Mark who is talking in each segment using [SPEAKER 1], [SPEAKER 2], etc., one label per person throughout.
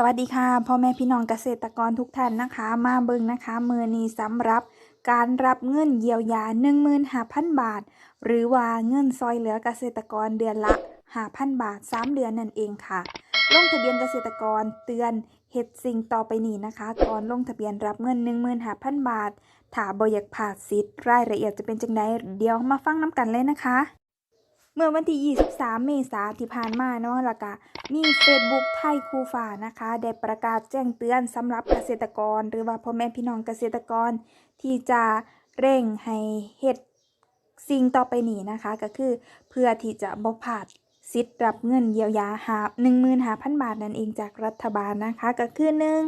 [SPEAKER 1] สวัสดีค่ะพ่อแม่พี่น้องเกษตรกรทุกท่านนะคะ มาเบิ่งนะคะมือนี้สำหรับการรับเงินเยียวยา 15,000 บาท หรือว่าเงินซอยเหลือเกษตรกรเดือนละ 5,000 บาท 3 เดือนนั่นเองค่ะ ลงทะเบียนเกษตรกรเตือนเหตุสิ่งต่อไปนี้นะคะ ก่อนลงทะเบียนรับเงิน 15,000 บาท ถ้าบ่อยากผ่าดสิทธิ์รายละเอียดจะเป็นจังไดเดี๋ยวมาฟังน้ำกันเลยนะคะ เมื่อวันที่ 23 เมษายนที่ผ่านมาเนาะล้วก็มี Facebook ไทยคูฟ้านะคะ ได้ประกาศแจ้งเตือนสำหรับเกษตรกร หรือว่าพ่อแม่พี่น้องเกษตรกร ที่จะเร่งให้เฮ็ดสิ่งต่อไปนี้นะคะ ก็คือเพื่อที่จะบ่พลาดสิทธิ์รับเงินเยียวยาหา15,000 บาทนั่นเองจากรัฐบาลนะคะ ก็คือหนึ่ง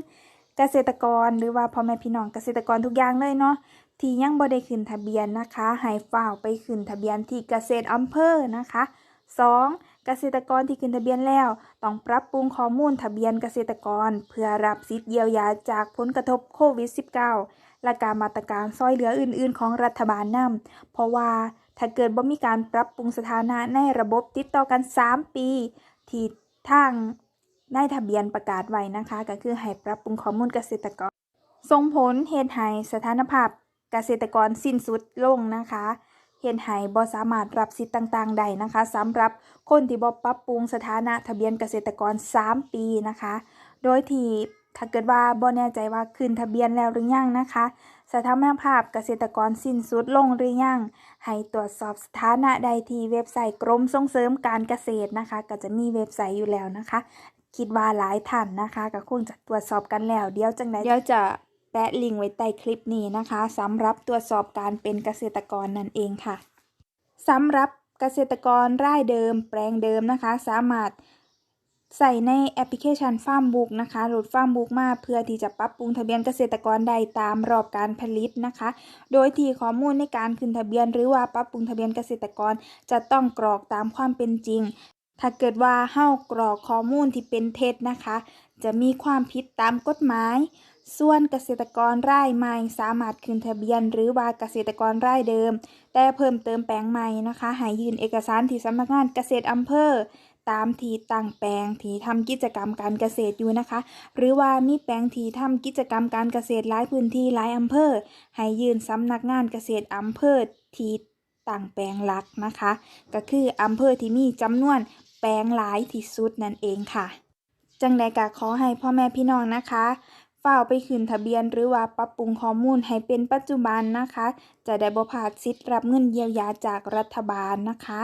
[SPEAKER 1] เกษตรกรหรือว่าพ่อแม่พี่น้องเกษตรกรทุกอย่างเลยเนาะที่ยังบ่ได้ขึ้นทะเบียนนะคะให้ฝ่าวไปขึ้นทะเบียนที่เกษตรอำเภอนะคะ 2. เกษตรกรที่ขึ้นทะเบียนแล้ว ต้องปรับปรุงข้อมูลทะเบียนเกษตรกร เพื่อรับสิทธิ์เยียวยาจากผลกระทบโควิด -19 และการมาตรการซอยเหลืออื่น ๆ ของรัฐบาลนำเพราะว่าถ้าเกิดบ่มีการปรับปรุงสถานะในระบบติดต่อกัน 3 ปี ที่ทาง ในทะเบียนประกาศไว้นะคะ ก็คือให้ปรับปรุงข้อมูลเกษตรกรส่งผลเหตุให้สถานภาพเกษตรกรสิ้นสุดลงนะคะเห็นให้บ่สามารถรับสิทธิ์ต่างๆใดนะคะสำหรับคนที่บ่ปรับปรุงสถานะทะเบียนเกษตรกร 3 ปีนะคะ โดยที่ถ้าเกิดว่าบ่แน่ใจว่าขึ้นทะเบียนแล้วหรือยังนะคะ สถานภาพเกษตรกรสิ้นสุดลงหรือยัง ให้ตรวจสอบสถานะใดที่เว็บไซต์กรมส่งเสริมการเกษตรนะคะ ก็จะมีเว็บไซต์อยู่แล้วนะคะ คิดว่าหลายท่านนะคะก็คงจะตรวจสอบกันแล้ว เดี๋ยวจังไดเดี๋ยวจะแปะลิงก์ไว้ใต้คลิปนี้นะคะสำหรับตรวจสอบการเป็นเกษตรกรนั่นเองค่ะสำหรับเกษตรกรรายเดิม แปลงเดิมนะคะ สามารถใส่ในแอปพลิเคชันฟาร์มบุ๊กนะคะโหลดฟาร์มบุ๊กมาเพื่อที่จะปรับปรุงทะเบียนเกษตรกรใดตามรอบการผลิตนะคะ โดยที่ข้อมูลในการขึ้นทะเบียน หรือว่าปรับปรุงทะเบียนเกษตรกร จะต้องกรอกตามความเป็นจริง ถ้าเกิดว่าเฮ้ากรอกข้อมูลที่เป็นเท็จนะคะ จะมีความผิดตามกฎหมาย ส่วนเกษตรกรรายใหม่สามารถขึ้นทะเบียน หรือว่าเกษตรกรรายเดิม แต่เพิ่มเติมแปลงใหม่นะคะให้ยื่นเอกสารที่สำนักงานเกษตรอำเภอตามที่ตั้งแปลงที่ทำกิจกรรมการเกษตรอยู่นะคะ หรือว่ามีแปลงที่ทำกิจกรรมการเกษตรหลายพื้นที่หลายอำเภอให้ยื่นสำนักงานเกษตรอำเภอที่ตั้งแปลงหลักนะคะ ก็คืออำเภอที่มีจำนวน แปลงหลายที่สุดนั่นเองค่ะ จังใดก็ขอให้พ่อแม่พี่น้องนะคะฝ้าไปขึ้นทะเบียนหรือว่าปรับปรุงข้อมูลให้เป็นปัจจุบันนะคะ จะได้บ่พาดสิทธิ์รับเงินเยียวยาจากรัฐบาลนะคะ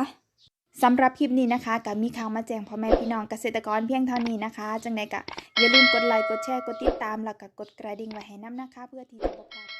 [SPEAKER 1] สำหรับคลิปนี้นะคะก็มีข่าวมาแจ้งพ่อแม่พี่น้องเกษตรกรเพียงเท่านี้นะคะ จังใดก็อย่าลืมกดไลค์กดแชร์กดติดตามแล้วก็กดกระดิ่งไว้ให้น้ำนะคะ เพื่อที่จะบ่พลาด